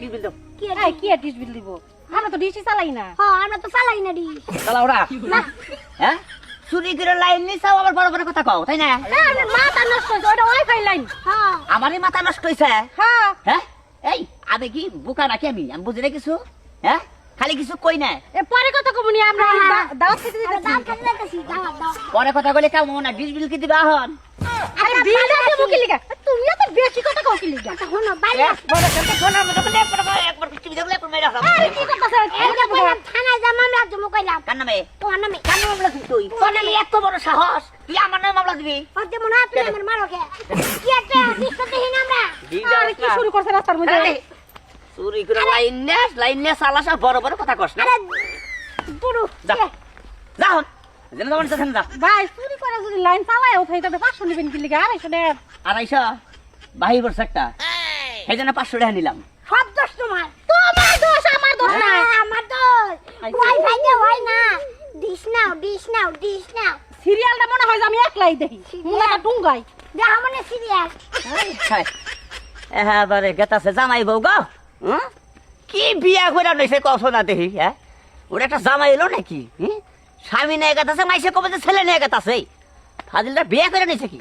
Dish বিল দাও কি এই কি ডিশ বিল দিব? আমরা তো ডিশই চালাই না। হ্যাঁ আমরা তো চালাই না ডিশ চালাও না। হ্যাঁ? চুরি করে লাইন নিছাও আবার বড় বড় কথা কও তাই না? না মাথা নষ্ট হয়েছে ওটা ওয়াইফাই লাইন। হ্যাঁ। আমারই মাথা নষ্ট হইছে? হ্যাঁ। হ্যাঁ? এই আমি কি বোকা নাকি আমি? আমি বুঝি না কিছু? হ্যাঁ? খালি কিছু কই না? এ পরে আমরা দাওয়াত খেতে আমরা দিতেছি। দাম খাতে যাইতাছি দাওয়াত দাও পরে কথা বলে কেমন না ডিশ বিল কি দিবা হন আরে বিল দেবো কি লিগা তুমিও তো বেশি কথা লিগা। আচ্ছা, শোনো বাইরে বড় করতে শোনো মতো করে একবার একবার কিছু দেখলে একবার মেরা হলো আরে কি কথা বলছ এটা কইলাম থানায় যা মামলা জমা কইলাম। কার নামে? তোমার নামে। কার নামে মামলা তুই? তোর নামে এত বড় সাহস। তুই আমার নামে মামলা দিবি? আর দেব না আপনি আমার মারো কে কি একটা দিকতে হিন আমরা আরে কি শুরু করছ রাস্তার মধ্যে? চুরি করে বাহি করছে একটা। সেই জন্য পাঁচশো টাকা নিলাম। সব দোষ তোমার। তোমার দোষ আমার দোষ হ্যাঁ। না আমার দোষ। ওয়াইফাই দিয়ে হয় না। This now this now this now. সিরিয়ালটা মনে হয় যে আমি একলাই দেখি। মনে ডুঙ্গাই। দেখা মানে সিরিয়াল। হ্যাঁ। বারে গেতাছে জামাই বউ গো। কি বিয়া করে নাইছে কত না দেখি হ্যাঁ? ওর একটা জামাই এলো নাকি স্বামী নিয়ে গেতাছে মাইসে কবে ছেলে নিয়ে গেতাছে? ফাজিলটা বিয়া করে নিছে কি?